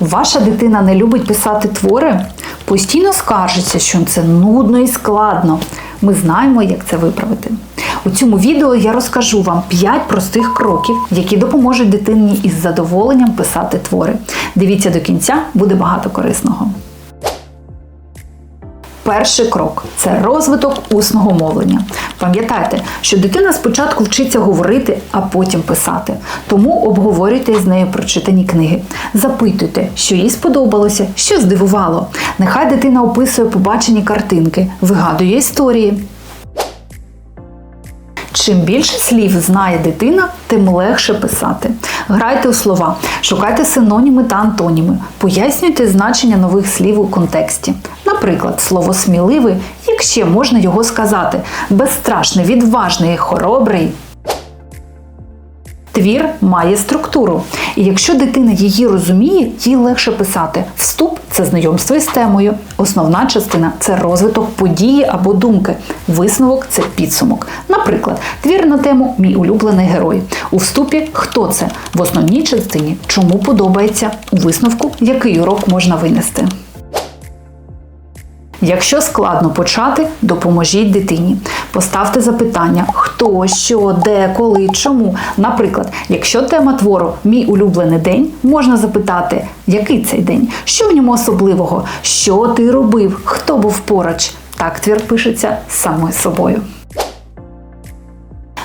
Ваша дитина не любить писати твори, постійно скаржиться, що це нудно і складно. Ми знаємо, як це виправити. У цьому відео я розкажу вам 5 простих кроків, які допоможуть дитині із задоволенням писати твори. Дивіться до кінця, буде багато корисного. Перший крок це розвиток усного мовлення. Пам'ятайте, що дитина спочатку вчиться говорити, а потім писати. Тому обговорюйте з нею прочитані книги. Запитуйте, що їй сподобалося, що здивувало. Нехай дитина описує побачені картинки, вигадує історії. Чим більше слів знає дитина, тим легше писати. Грайте у слова, шукайте синоніми та антоніми, пояснюйте значення нових слів у контексті. Наприклад, слово сміливий, як ще можна його сказати, безстрашний, відважний, хоробрий. Твір має структуру, і якщо дитина її розуміє, їй легше писати. Вступ це знайомство із темою. Основна частина це розвиток події або думки. Висновок це підсумок. Наприклад, твір на тему Мій улюблений герой. У вступі хто це? В основній частині чому подобається, у висновку який урок можна винести. Якщо складно почати, допоможіть дитині. Поставте запитання: хто, що, де, коли, чому. Наприклад, якщо тема твору Мій улюблений день, можна запитати, який цей день, що в ньому особливого, що ти робив, хто був поруч. Так твір пишеться самою собою.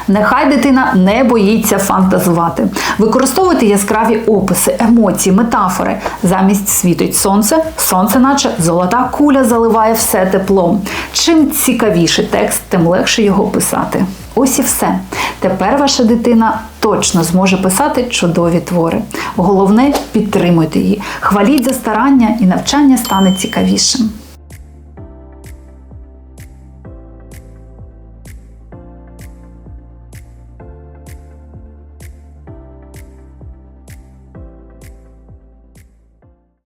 Нехай дитина не боїться фантазувати. Використовуйте яскраві описи, емоції, метафори. Замість світить сонце, сонце, наче золота куля заливає все теплом. Чим цікавіший текст, тим легше його писати. Ось і все. Тепер ваша дитина точно зможе писати чудові твори. Головне підтримуйте її, хваліть за старання, і навчання стане цікавішим.